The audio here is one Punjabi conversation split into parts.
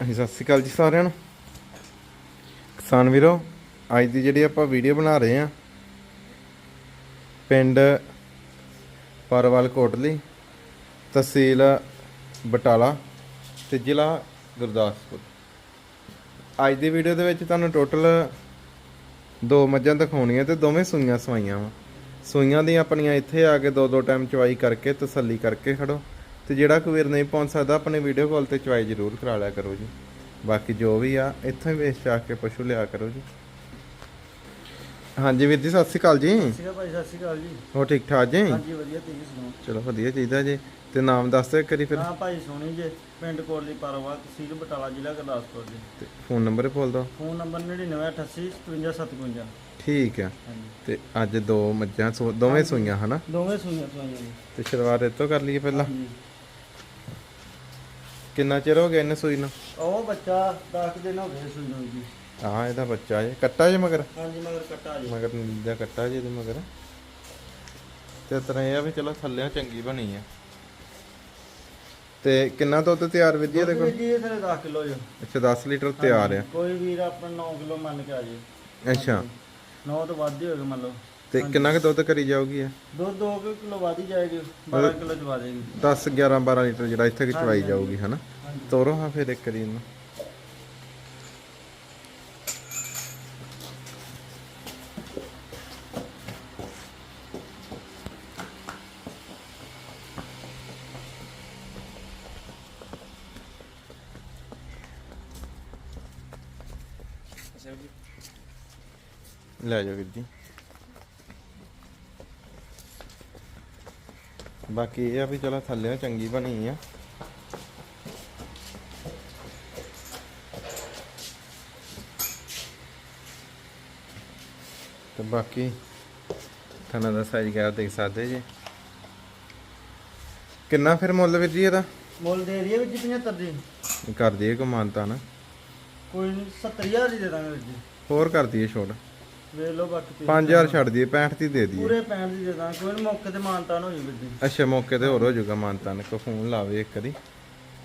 ਹਾਂਜੀ, ਸਤਿ ਸ਼੍ਰੀ ਅਕਾਲ ਜੀ ਸਾਰਿਆਂ ਨੂੰ। ਕਿਸਾਨ ਵੀਰੋ, ਅੱਜ ਦੀ ਜਿਹੜੀ ਆਪਾਂ ਵੀਡੀਓ ਬਣਾ ਰਹੇ ਆ ਪਿੰਡ ਪਰਵਾਲ ਕੋਟਲੀ, ਤਹਿਸੀਲ ਬਟਾਲਾ ਤੇ ਜ਼ਿਲ੍ਹਾ ਗੁਰਦਾਸਪੁਰ। ਅੱਜ ਦੀ ਵੀਡੀਓ ਦੇ ਵਿੱਚ ਤੁਹਾਨੂੰ ਟੋਟਲ ਦੋ ਮੱਝਾਂ ਦਿਖਾਉਣੀਆਂ ਤੇ ਦੋਵੇਂ ਸੂਈਆਂ ਸਵਾਈਆਂ ਵਾ। ਸੂਈਆਂ ਦੀਆਂ ਆਪਣੀਆਂ ਇੱਥੇ ਆ ਕੇ ਦੋ ਦੋ ਟਾਈਮ ਚਵਾਈ ਕਰਕੇ ਤਸੱਲੀ ਕਰਕੇ ਖੜੋ। ਤੇ ਜਿਹੜਾ ਕੋਈ ਵੀਰ ਨਹੀਂ ਪਹੁੰਚ ਸਕਦਾ ਆਪਣੇ ਵੀਡੀਓ ਕਾਲ ਤੇ ਚਵਾਈ ਜ਼ਰੂਰ ਕਰਾ ਲਿਆ ਕਰੋ ਜੀ। ਬਾਕੀ ਜੋ ਵੀ ਆ ਇੱਥੋਂ ਹੀ ਵੇਚ ਕੇ ਪਸ਼ੂ ਲਿਆ ਕਰੋ ਜੀ। ਹਾਂਜੀ ਵੀਰ ਜੀ ਸਤਿ ਸ਼੍ਰੀ ਅਕਾਲ ਜੀ। ਸਤਿ ਸ਼੍ਰੀ ਅਕਾਲ ਭਾਈ ਸਤਿ ਸ਼੍ਰੀ ਅਕਾਲ ਜੀ। ਹੋ ਠੀਕ ਠਾਕ ਜੀ? ਹਾਂਜੀ ਵਧੀਆ ਤੁਸੀਂ ਸੁਣਾਓ? ਚਲੋ ਵਧੀਆ ਚਾਹੀਦਾ ਜੀ। ਤੇ ਨਾਮ ਦੱਸ ਦਿਓ ਕਰੀ ਫਿਰ। ਹਾਂ ਭਾਈ ਸੋਹਣੀ ਜੇ ਪਿੰਡ ਕੋਟਲੀ ਪਰਵਾ ਤਹਿਸੀਲ ਬਟਾਲਾ ਜ਼ਿਲ੍ਹਾ ਗੁਰਦਾਸਪੁਰ ਜੀ। ਤੇ ਫੋਨ ਨੰਬਰ ਬੋਲ ਦਿਓ। ਫੋਨ ਨੰਬਰ 9988575752 ਠੀਕ ਆ। ਤੇ ਅੱਜ ਦੋ ਮੱਝਾਂ ਦੋਵੇਂ ਸੂਈਆਂ ਹਨਾ? ਦੋਵੇਂ ਸੂਈਆਂ ਸੂਈਆਂ ਤੇ ਸ਼ੁਰੂਆਤ ਇੱਥੋਂ ਕਰ ਲਈਏ ਪਹਿਲਾਂ। ਕਿੰਨਾ ਚਿਰ ਹੋ ਗਿਆ ਇਹਨੇ ਸੂਈ ਨੂੰ? ਉਹ ਬੱਚਾ 10 ਦਿਨ ਹੋ ਗਏ ਸੂਈ ਨੂੰ ਜੀ। ਆਹ ਇਹਦਾ ਬੱਚਾ ਜੇ। ਕੱਟਾ ਜੇ ਮਗਰ? ਹਾਂਜੀ ਮਗਰ ਕੱਟਾ ਜੀ। ਮਗਰ ਨੀਂਦਾ ਕੱਟਾ ਜੇ ਇਹਦੇ ਮਗਰ। ਤੇ ਤਰ੍ਹਾਂ ਇਹ ਆ ਵੀ ਚਲੋ ਥੱਲਿਆਂ ਚੰਗੀ ਬਣੀ ਆ। ਤੇ ਕਿੰਨਾ ਦੁੱਧ ਤਿਆਰ ਜੀ ਇਹਦੇ ਕੋਲ? ਜੀ ਇਹ ਸਾਰੇ 10 ਕਿਲੋ ਜੀ। ਅੱਛਾ 10 ਲੀਟਰ ਤਿਆਰ ਆ। ਕੋਈ ਵੀਰ ਆਪਣਾ 9 ਕਿਲੋ ਮੰਨ ਕੇ ਆ ਜੇ। ਅੱਛਾ। 9 ਤੋਂ ਵੱਧ ਹੀ ਹੋਏਗਾ ਮੰਨ ਲਓ। ਤੇ ਕਿੰਨਾ ਕੁ ਦੁੱਧ ਕਰੀ ਜਾਊਗੀ ਇਹ? ਦੁੱਧ 2 ਕਿਲੋ ਵੱਧ ਹੀ ਜਾਏਗੀ 12 ਕਿਲੋ ਚਵਾ ਦੇਗੀ। 10 11 12 ਲੀਟਰ ਜਿਹੜਾ ਇੱਥੇ ਕਿ ਚਵਾਈ ਜਾਊਗੀ ਹਨਾ? ਤੋਰੋ ਹਾਂ ਫਿਰ ਇੱਕ ਲੈ ਜਾਓ ਵੀਰ ਜੀ। ਬਾਕੀ ਇਹ ਆ ਵੀ ਚਲੋ ਥੱਲੇ ਚੰਗੀ ਬਣੀ ਆ। ਤੇ ਬਾਕੀ ਥਾਣਾ ਦਾ ਸਾਈਜ਼ ਗਿਆ ਦੇਖ ਸਕਦੇ ਜੀ? ਕਿੰਨਾ ਫਿਰ ਮੁੱਲ ਵੀਰ ਜੀ ਇਹਦਾ? ਮੁੱਲ ਦੇ ਰਹੀ ਹੈ ਵੀ 75 ਦੀ। ਕਰ ਦਈਏ ਕੋ ਮਾਨਤਾ ਨਾ। ਕੋਈ ਨੀ, 70000 ਦੀ ਦੇ ਦਾਂਗੇ ਵੀਰ ਜੀ। ਹੋਰ ਕਰ ਦਈਏ ਛੋੜ ਵੇਖ ਲਓ ਬਾਕੀ ਤੁਸੀਂ। 5000 ਛੱਡ ਦਈਏ 65 ਦੀ ਦੇ ਦਈਏ। ਪੂਰੇ 65 ਦੀ ਦੇ ਦਾਂਗੇ ਕੋਈ ਨੀ, ਮੌਕੇ ਤੇ ਮਾਨਤਾਨ ਹੋ ਜੂ ਅੱਛਾ ਮੌਕੇ ਤੇ ਹੋਰ ਹੋ ਜਾਊਗਾ ਮਾਨਤਾ ਨੇ ਕੋ ਫੋਨ ਲਾਵੇ ਇੱਕ ਵਾਰੀ।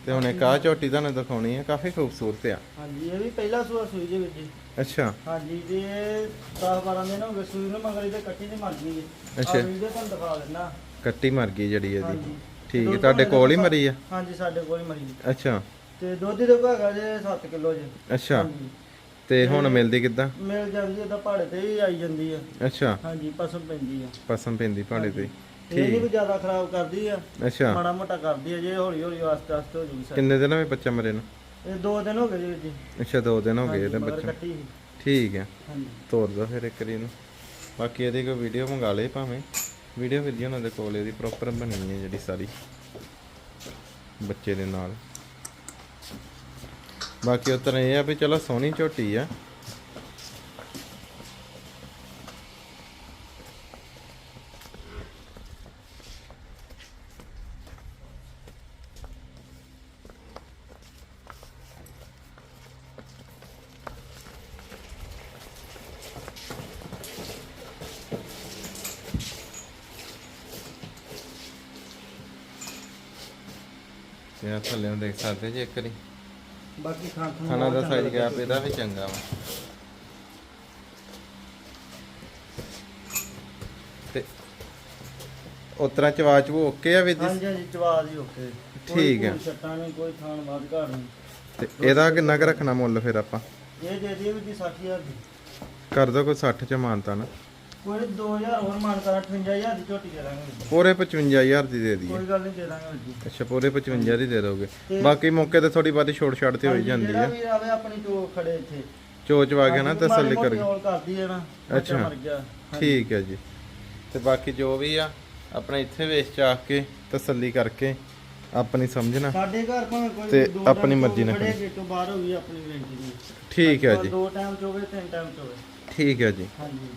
ਤੇ ਹੁਣ ਇੱਕ ਆਹ ਝੋਟੀ ਤੁਹਾਨੂੰ ਦਿਖਾਉਣੀ ਹੈ ਕਾਫੀ ਖੂਬਸੂਰਤ ਆ। ਹਾਂਜੀ ਇਹ ਵੀ ਪਹਿਲਾ ਸੂਆ ਸੂਈ ਵੀਰ ਜੀ ਅੱਛਾ। ਹਾਂਜੀ ਜੇ 10 12 ਦਿਨ ਹੋ ਗਏ ਸੂਈ ਨੂੰ ਮਗਰ ਇਹਦੇ ਕੱਟੀ ਨਹੀਂ ਮਰ ਗਈ। ਜੀ ਅੱਛਾ। ਆ ਵੀਡੀਓ ਤੁਹਾਨੂੰ ਦਿਖਾ ਦਿੰਦਾ। ਕੱਟੀ ਮਰ ਗਈ ਜਿਹੜੀ ਇਹਦੀ। ਹਾਂਜੀ। ਠੀਕ ਹੈ ਦੁੱਧ ਤੁਹਾਡੇ ਕੋਲ ਹੀ ਇਹਦਾ ਮਰੀ ਆ? ਹਾਂਜੀ ਸਾਡੇ ਕੋਲ ਹੀ ਮਰੀ। ਅੱਛਾ। ਤੇ ਦੁੱਧ ਦੇ ਕੋ ਹੈਗਾ ਜੇ 7 ਕਿਲੋ ਜੀ। ਅੱਛਾ। ਤੇ ਹੁਣ ਮਿਲਦੀ ਕਿੱਦਾਂ? ਮਿਲ ਜਾਂਦੀ ਤਾਂ ਪਹਾੜੇ ਤੇ ਹੀ ਆਈ ਜਾਂਦੀ ਆ ਅੱਛਾ। ਹਾਂਜੀ ਪਸਮ ਪੈਂਦੀ ਆ ਪਸਮ ਪੈਂਦੀ ਭਾੜੇ ਤੇ ਇਹ ਨਹੀਂ ਵੀ ਜ਼ਿਆਦਾ ਖਰਾਬ ਕਰਦੀ ਆ ਅੱਛਾ। ਮਾੜਾ ਮੋਟਾ ਕਰਦੀ ਆ ਜੇ ਹੌਲੀ ਹੌਲੀ ਆਸਤੇ ਆਸਤੇ ਹੋ ਜੂਗੀ। ਕਿੰਨੇ ਦਿਨ ਹੋਏ ਬੱਚਾ ਮਰੇ ਨੂੰ? ਇਹ ਦੋ ਦਿਨ ਹੋ ਗਏ ਜੀ ਅੱਛਾ ਦੋ ਦਿਨ ਹੋ ਗਏ ਇਹਦੇ ਬੱਚਾ। ਠੀਕ ਹੈ। ਹਾਂਜੀ। ਤੋਰ ਦੋ ਫਿਰ ਇੱਕ ਵਾਰੀ ਨੂੰ ਬਾਕੀ ਇਹਦੀ ਕੋਈ ਵੀਡੀਓ ਮੰਗਾ ਲਏ ਭਾਵੇਂ। ਵੀਡੀਓ ਜੀ ਉਹਨਾਂ ਦੇ ਕੋਲ ਇਹਦੀ ਪ੍ਰੋਪਰ ਬਣੀ ਹੈ ਜਿਹੜੀ ਸਾਰੀ। ਬੱਚੇ ਦੇ ਨਾਲ। ਬਾਕੀ ਉਤਰ ਇਹ ਆ ਵੀ ਚਲੋ ਸੋਹਣੀ ਝੋਟੀ ਆ। ਤੇ ਥੱਲੇ ਨੂੰ ਦੇਖ ਸਕਦੇ ਜੀ ਇੱਕ ਵਾਰੀ। ਬਾਕੀ ਖਾਣ ਤੋਂ ਖਾਣਾ ਦਾ ਸਾਈਜ਼ ਗੈਪ ਇਹਦਾ ਵੀ ਚੰਗਾ ਵਾ। ਤੇ ਉਤਰਾ ਚਵਾਚ ਉਹ ਓਕੇ ਆ ਵੀ ਜੀ ਹਾਂਜੀ ਹਾਂਜੀ ਜਵਾਬ ਹੀ ਓਕੇ। ਠੀਕ ਹੈ। ਕੋਈ ਛੱਟਾਂ ਨਹੀਂ ਕੋਈ ਖਾਣ ਬਾਦ ਘਾੜ ਨਹੀਂ। ਤੇ ਇਹਦਾ ਕਿੰਨਾ ਕੁ ਰੱਖਣਾ ਮੁੱਲ ਫਿਰ ਆਪਾਂ? ਇਹ ਦੇ ਵੀ ਜੀ 60000 ਦੀ। ਕਰ ਦੋ ਕੋਈ 60 ਚ ਮਾਨਤਾ ਨਾ। ਕੋਈ ਨੀ, 2000 ਹੋਰ ਮਾਨ ਕਰ 58000 ਦੀ ਝੋਟੀ ਦੇ ਦਾਂਗੇ। ਵੀਰ ਜੀ। ਪੂਰੇ 55000 ਦੀ ਦੇ ਦਈਏ। ਕੋਈ ਗੱਲ ਨਹੀਂ ਦੇ ਦਾਂਗੇ ਵੀਰ ਜੀ। ਅੱਛਾ ਪੂਰੇ 55 ਦੀ ਦੇ ਦੋਗੇ। ਬਾਕੀ ਮੌਕੇ ਤੇ ਥੋੜੀ ਬਾਤੀ ਛੋਟ ਛੱਡ ਤੇ ਹੋਈ ਹਾਂਜੀ, ਜਾਂਦੀ ਜਿਹੜਾ ਆ। ਵੀ ਆਵੇ ਆਪਣੀ ਚੋਕ ਖੜੇ ਇੱਥੇ। ਚੋਚ ਵਾ ਕੇ ਨਾ ਹਾਂਜੀ, ਤਸੱਲੀ ਮਾੜੀ ਕਰ। ਮੋਟੀ ਔਲ ਕਰਦੀ ਹੈ ਨਾ ਬੱਚਾ ਅੱਛਾ। ਮਰ ਗਿਆ। ਠੀਕ ਹੈ ਜੀ। ਤੇ ਬਾਕੀ ਜੋ ਵੀ ਆ ਆਪਣੇ ਇੱਥੇ ਵੇਚ ਚਾਕ ਕੇ ਤਸੱਲੀ ਕਰਕੇ ਆਪਣੀ ਸਮਝਣਾ ਸਾਡੇ ਘਰ ਭਾਵੇਂ ਕੋਈ ਤੇ ਦੋ ਆਪਣੀ ਮਰਜ਼ੀ ਨਾਲ ਖੜੇ ਗੇਟੋਂ ਬਾਹਰ ਹੋ ਗਈ ਆਪਣੀ ਦੀ। ਠੀਕ ਹੈ ਜੀ। ਦੋ ਟਾਈਮ ਚ ਹੋਵੇ ਤਿੰਨ ਟਾਈਮ ਚ ਹੋਵੇ ਠੀਕ ਹੈ ਜੀ। ਹਾਂਜੀ।